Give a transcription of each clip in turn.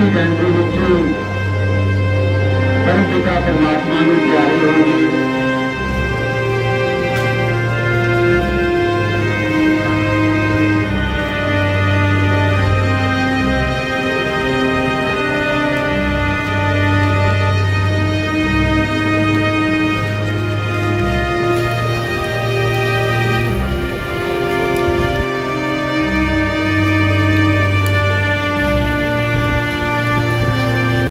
ਇਸੇ ਦਿਨ ਦੇ ਵਿੱਚ ਪਰਮ ਪਿਤਾ ਪਰਮਾਤਮਾ ਨੂੰ ਪਿਆਰੇ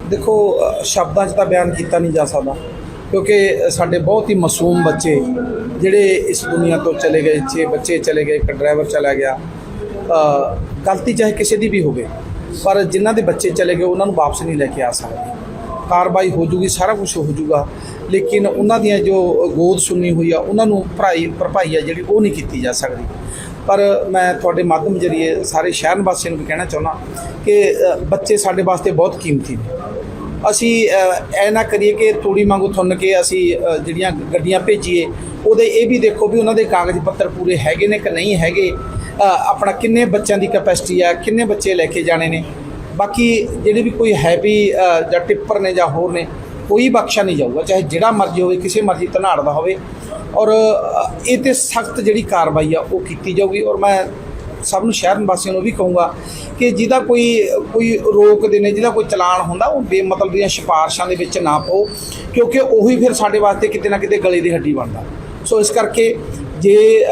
ਦੇਖੋ ਸ਼ਬਦਾਂ 'ਚ ਤਾਂ ਬਿਆਨ ਕੀਤਾ ਨਹੀਂ ਜਾ ਸਕਦਾ। ਕਿਉਂਕਿ ਸਾਡੇ ਬਹੁਤ ਹੀ ਮਾਸੂਮ ਬੱਚੇ ਜਿਹੜੇ ਇਸ ਦੁਨੀਆ ਤੋਂ ਚਲੇ ਗਏ, ਛੇ ਬੱਚੇ ਚਲੇ ਗਏ, ਇੱਕ ਡਰਾਈਵਰ ਚਲਾ ਗਿਆ। ਗਲਤੀ ਚਾਹੇ ਕਿਸੇ ਦੀ ਵੀ ਹੋਵੇ, ਪਰ ਜਿਨ੍ਹਾਂ ਦੇ ਬੱਚੇ ਚਲੇ ਗਏ, ਉਹਨਾਂ ਨੂੰ ਵਾਪਸ ਨਹੀਂ ਲੈ ਕੇ ਆ ਸਕਦੇ। ਕਾਰਵਾਈ ਹੋ ਜੂਗੀ, ਸਾਰਾ ਕੁਝ ਹੋ ਜੂਗਾ, ਲੇਕਿਨ ਉਹਨਾਂ ਦੀਆਂ ਜੋ ਗੋਦ ਸੁੰਨੀ ਹੋਈ ਆ, ਉਹਨਾਂ ਨੂੰ ਭਰਾਈ, ਭਰਪਾਈ ਆ ਜਿਹੜੀ ਉਹ ਨਹੀਂ ਕੀਤੀ ਜਾ ਸਕਦੀ। ਪਰ ਮੈਂ ਤੁਹਾਡੇ ਮਾਧਿਅਮ ਜਰੀਏ ਸਾਰੇ ਸ਼ਹਿਰ ਵਾਸੀਆਂ ਨੂੰ ਵੀ ਕਹਿਣਾ ਚਾਹੁੰਦਾ ਕਿ ਬੱਚੇ ਸਾਡੇ ਵਾਸਤੇ ਬਹੁਤ ਕੀਮਤੀ ਨੇ। ਅਸੀਂ ਅ, ਐ ਨਾ ਕਰੀਏ ਕਿ ਤੂੜੀ ਵਾਂਗੂ ਥੁੰਨ ਕੇ ਅਸੀਂ ਜਿਹੜੀਆਂ ਗੱਡੀਆਂ ਭੇਜੀਏ ਉਹਦੇ ਇਹ ਵੀ ਦੇਖੋ ਵੀ ਉਹਨਾਂ ਦੇ ਕਾਗਜ਼ ਪੱਤਰ ਪੂਰੇ ਹੈਗੇ ਨੇ ਕਿ ਨਹੀਂ ਹੈਗੇ। ਆਪਣਾ ਕਿੰਨੇ ਬੱਚਿਆਂ ਦੀ ਕੈਪੈਸਿਟੀ ਆ ਕਿੰਨੇ ਬੱਚੇ ਲੈ ਕੇ ਜਾਣੇ ਨੇ। ਬਾਕੀ ਜਿਹੜੇ ਵੀ ਕੋਈ ਹੈਵੀ ਜਾਂ ਟਿੱਪਰ ਨੇ ਜਾਂ ਹੋਰ ਨੇ ਕੋਈ ਬਖਸ਼ਾ ਨਹੀਂ ਜਾਊਗਾ ਚਾਹੇ ਜਿਹੜਾ ਮਰਜ਼ੀ ਹੋਵੇ ਕਿਸੇ ਮਰਜ਼ੀ ਧਨਾੜ ਦਾ ਹੋਵੇ। ਔਰ ਇਹ ਤੇ ਸਖਤ ਜਿਹੜੀ ਕਾਰਵਾਈ ਆ ਉਹ ਕੀਤੀ ਜਾਊਗੀ। ਔਰ ਮੈਂ ਸਭ ਨੂੰ ਸ਼ਹਿਰ ਨਿਵਾਸੀਆਂ ਨੂੰ ਵੀ ਕਹੂੰਗਾ ਕਿ ਜਿਹਦਾ ਕੋਈ ਕੋਈ ਰੋਕਦੇ ਨੇ, ਜਿਹਦਾ ਕੋਈ ਚਲਾਨ ਹੁੰਦਾ, ਉਹ ਬੇਮਤਲਬ ਦੀਆਂ ਸਿਫਾਰਸ਼ਾਂ ਦੇ ਵਿੱਚ ਨਾ ਪਾਓ, ਕਿਉਂਕਿ ਉਹੀ ਫਿਰ ਸਾਡੇ ਵਾਸਤੇ ਕਿਤੇ ਨਾ ਕਿਤੇ ਗਲੇ ਦੀ ਹੱਡੀ ਬਣਦਾ। ਸੋ ਇਸ ਕਰਕੇ ਜੇ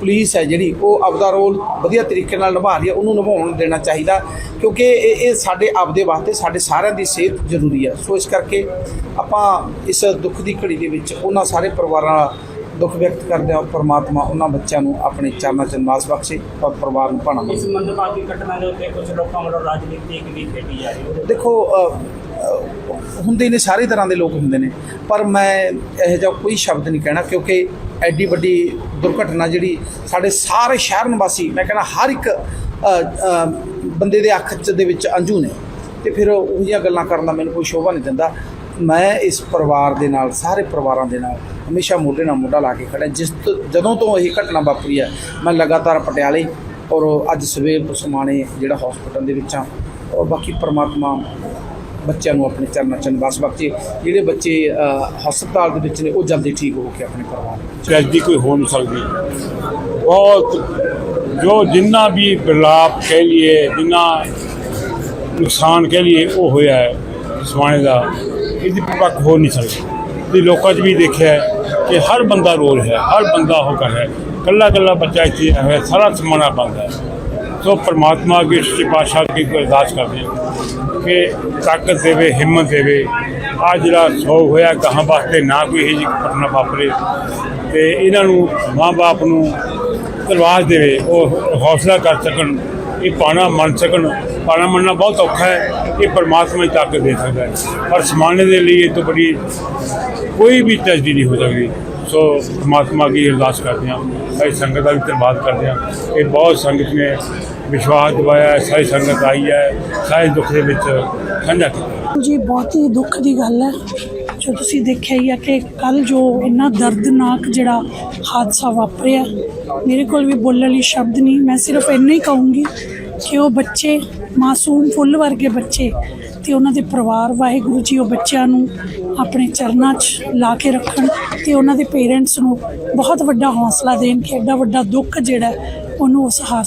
ਪੁਲਿਸ ਹੈ ਜਿਹੜੀ, ਉਹ ਆਪਦਾ ਰੋਲ ਵਧੀਆ ਤਰੀਕੇ ਨਾਲ ਨਿਭਾ ਰਹੀ ਹੈ, ਉਹਨੂੰ ਨਿਭਾਉਣ ਦੇਣਾ ਚਾਹੀਦਾ, ਕਿਉਂਕਿ ਇਹ ਇਹ ਸਾਡੇ ਆਪਦੇ ਵਾਸਤੇ, ਸਾਡੇ ਸਾਰਿਆਂ ਦੀ ਸਿਹਤ ਜ਼ਰੂਰੀ ਹੈ। ਸੋ ਇਸ ਕਰਕੇ ਆਪਾਂ ਇਸ ਦੁੱਖ ਦੀ ਘੜੀ ਦੇ ਵਿੱਚ ਉਹਨਾਂ ਸਾਰੇ ਪਰਿਵਾਰਾਂ ਦਾ ਦੁੱਖ ਵਿਅਕਤ ਕਰਦੇ ਹਾਂ ਪਰਮਾਤਮਾ ਉਹਨਾਂ ਬੱਚਿਆਂ ਨੂੰ ਆਪਣੇ ਚਰਨਾਂ 'ਚ ਨਿਵਾਸ ਬਖਸ਼ੇ ਔਰ ਪਰਿਵਾਰ ਨੂੰ ਭਾਣਾ ਇਸ ਮੰਦਭਾਗੀ ਘਟਨਾ ਦੇ ਉੱਤੇ ਕੁਝ ਲੋਕਾਂ ਵੱਲੋਂ ਰਾਜਨੀਤਿਕ ਵੀ ਖੇਡੀ ਜਾ ਰਹੀ ਹੈ। ਦੇਖੋ ਹੁੰਦੇ ਨੇ ਸਾਰੇ ਤਰ੍ਹਾਂ ਦੇ ਲੋਕ ਹੁੰਦੇ ਨੇ ਪਰ ਮੈਂ ਇਹੋ ਜਿਹਾ ਕੋਈ ਸ਼ਬਦ ਨਹੀਂ ਕਹਿਣਾ ਕਿਉਂਕਿ ਐਡੀ ਵੱਡੀ ਦੁਰਘਟਨਾ ਜਿਹੜੀ ਸਾਡੇ ਸਾਰੇ ਸ਼ਹਿਰ ਨਿਵਾਸੀ ਮੈਂ ਕਹਿੰਦਾ ਹਰ ਇੱਕ ਬੰਦੇ ਦੇ ਅੱਖ 'ਚ ਦੇ ਵਿੱਚ ਅੰਜੂ ਨੇ। ਤੇ ਫਿਰ ਉਹ ਜਿਹੀਆਂ ਗੱਲਾਂ ਕਰਨ ਦਾ ਮੈਨੂੰ ਕੋਈ ਸ਼ੋਭਾ ਨਹੀਂ ਦਿੰਦਾ। ਮੈਂ ਇਸ ਪਰਿਵਾਰ ਦੇ ਨਾਲ, ਸਾਰੇ ਪਰਿਵਾਰਾਂ ਦੇ ਨਾਲ ਹਮੇਸ਼ਾ ਮੋਢੇ ਨਾਲ ਮੋਢਾ ਲਾ ਕੇ ਖੜਾ ਜਿਸ ਤੋਂ- ਜਦੋਂ ਤੋਂ ਇਹ ਘਟਨਾ ਵਾਪਰੀ ਹੈ, ਮੈਂ ਲਗਾਤਾਰ ਪਟਿਆਲੇ ਔਰ ਅੱਜ ਸਵੇਰ ਤੋਂ ਸਮਾਣੇ ਜਿਹੜਾ ਹਸਪੀਟਲ ਦੇ ਵਿੱਚ ਆ ਔਰ ਬਾਕੀ ਪਰਮਾਤਮਾ ਬੱਚਿਆਂ ਨੂੰ ਆਪਣੇ ਚਰਨਾਂ ਚ ਨਿਵਾਸ ਬਖਸ਼ੇ ਜਿਹੜੇ ਬੱਚੇ ਹਸਪਤਾਲ ਦੇ ਵਿੱਚ ਨੇ, ਉਹ ਜਲਦੀ ਠੀਕ ਹੋ ਕੇ ਆਪਣੇ ਪਰਿਵਾਰ ਨੂੰ। ਟ੍ਰੈਜਡੀ ਕੋਈ ਹੋ ਨਹੀਂ ਸਕਦੀ। ਬਹੁਤ, ਜੋ ਜਿੰਨਾ ਵੀ ਬਿਰਲਾਪ ਕਹਿ ਲਈਏ, ਜਿੰਨਾ ਨੁਕਸਾਨ ਕਹਿ ਲਈਏ, ਉਹ ਹੋਇਆ ਹੈ, ਸਮਾਣੇ ਦਾ। ਇਹਦੀ ਪੱਕ ਹੋ ਨਹੀਂ ਸਕਦੀ। ਤੇ ਲੋਕਾਂ 'ਚ ਵੀ ਦੇਖਿਆ ਕਿ ਹਰ ਬੰਦਾ ਰੋਲ ਹੈ, ਹਰ ਬੰਦਾ ਉਹ ਕਰ ਹੈ। ਕੱਲਾ ਕੱਲਾ ਬੱਚਾ ਇੱਥੇ ਹੈ, ਸਾਰਾ ਸਮਾਣਾ ਬੰਦ ਹੈ। ਸੋ ਪ੍ਰਮਾਤਮਾ ਅੱਗੇ ਸੱਚੇ ਪਾਤਸ਼ਾਹ ਅੱਗੇ ਕੋਈ ਅਰਦਾਸ ਕਰਦੇ ਹਾਂ ਕਿ ਤਾਕਤ ਦੇਵੇ, ਹਿੰਮਤ ਦੇਵੇ। ਆ ਜਿਹੜਾ ਸੋਗ ਹੋਇਆ ਕਹਾਂ ਵਾਸਤੇ ਨਾ ਕੋਈ ਇਹ ਜਿਹੀ ਘਟਨਾ ਵਾਪਰੇ ਤੇ ਇਹਨਾਂ ਨੂੰ ਮਾਂ-ਬਾਪ ਨੂੰ ਤਲਵਾਰ ਦੇਵੇ, ਉਹ ਹੌਸਲਾ ਕਰ ਸਕਣ। ਇਹ ਪਾਣਾ ਮੰਨ ਸਕਣ, ਪਾਣਾ ਮੰਨਣਾ ਬਹੁਤ ਔਖਾ ਹੈ, ਇਹ ਪਰਮਾਤਮਾ ਹੀ ਤਾਕਤ ਦੇ ਸਕਦਾ ਹੈ। ਪਰ ਸਮਾਨੇ ਦੇ ਲਈ ਇਹ ਤੋਂ ਬੜੀ ਕੋਈ ਵੀ ਤਜਦੀ ਨਹੀਂ ਹੋ ਸਕਦੀ। ਸੋ ਪਰਮਾਤਮਾ ਅੱਗੇ ਅਰਦਾਸ ਕਰਦੇ ਹਾਂ, ਸਾਰੀ ਸੰਗਤ ਦਾ ਵੀ ਧੰਨਵਾਦ ਕਰਦੇ ਹਾਂ। ਇਹ ਬਹੁਤ ਸੰਗਤ ਨੇ ਵਿਸ਼ਵਾਸ ਦਿਵਾਇਆ ਸਾਰੀ ਸੰਗਤ ਆਈ ਹੈ, ਸਾਰੇ ਦੁੱਖ ਦੇ ਵਿੱਚ ਸਾਂਝਾ ਜੀ, ਬਹੁਤ ਹੀ ਦੁੱਖ ਦੀ ਗੱਲ ਹੈ। ਜੋ ਤੁਸੀਂ ਦੇਖਿਆ ਹੀ ਆ ਕਿ ਕੱਲ ਜੋ ਇੰਨਾ ਦਰਦਨਾਕ ਜਿਹੜਾ ਹਾਦਸਾ ਵਾਪਰਿਆ, ਮੇਰੇ ਕੋਲ ਵੀ ਬੋਲਣ ਲਈ ਸ਼ਬਦ ਨਹੀਂ, ਮੈਂ ਸਿਰਫ ਇੰਨਾ ਹੀ ਕਹੂੰਗੀ ਕਿ ਉਹ ਬੱਚੇ, ਮਾਸੂਮ ਫੁੱਲ ਵਰਗੇ ਬੱਚੇ ਤੇ ਉਹਨਾਂ ਦੇ ਪਰਿਵਾਰ, ਵਾਹਿਗੁਰੂ ਜੀ ਉਹ ਬੱਚਿਆਂ ਨੂੰ ਆਪਣੇ ਚਰਨਾਂ 'ਚ ਲਾ ਕੇ ਰੱਖਣ ਤੇ ਉਹਨਾਂ ਦੇ ਪੇਰੈਂਟਸ ਨੂੰ ਬਹੁਤ ਵੱਡਾ ਹੌਸਲਾ ਦੇਣ ਕਿ ਐਡਾ ਵੱਡਾ ਦੁੱਖ ਜਿਹੜਾ ਉਹਨੂੰ ਉਸ ਹਾਦਸੇ